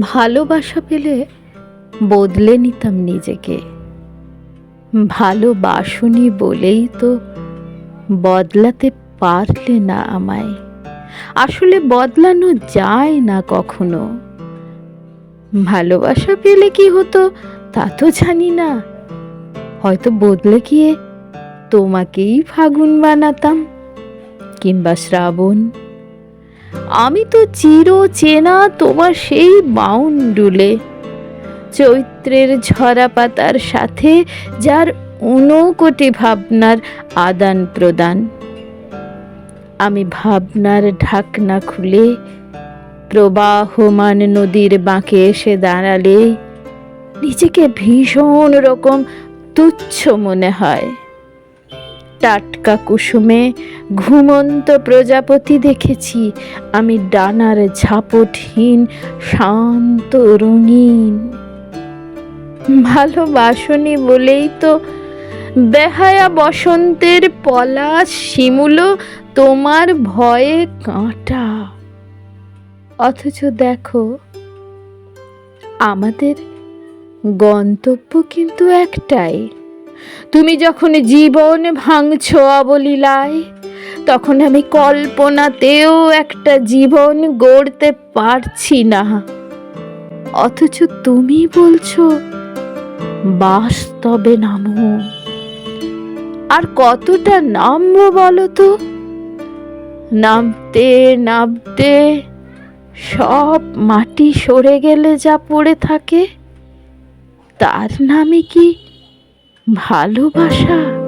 ভালোবাসা পেলে বদলে নিতাম নিজেকে। ভালোবাসনি বলেই তো বদলাতে পারলে না আমায়। আসলে বদলানো যায় না কখনো। ভালোবাসা পেলে কি হতো তা তো জানি না। হয়তো বদলে গিয়ে তোমাকেই ফাগুন বানাতাম কিংবা শ্রাবণ আমি তো চির চেনা তোমার সেই বাউন্ডুলে। চৈত্রের ঝরা পাতার সাথে যার ঊনকোটি ভাবনার আদান প্রদান। আমি ভাবনার ঢাকনা খুলে প্রবাহমান নদীর বাঁকে এসে দাঁড়ালে নিজেকে ভীষণ রকম তুচ্ছ মনে হয়। টাটকা কুসুমে ঘুমন্ত প্রজাপতি দেখেছি। আমি ডানার ঝাপটহীন, শান্ত রঙিন। ভালোবাসনি বলেই তো বেহায়া বসন্তের পলাশ শিমুলো তোমার ভয়ে কাঁটা। অথচ দেখো, আমাদের গন্তব্য কিন্তু একটাই। তুমি যখন জীবন ভাঙছ অবলীলায়, তখন আমি কল্পনাতেও একটা জীবন গড়তে পারছি না। অথচ তুমি বলছো, বাস্তবে নামো। আর কতটা নামবো বলো তো? নামতে নামতে সব মাটি সরে গেলে যা পড়ে থাকে, তার নামে কি ভালোবাসা?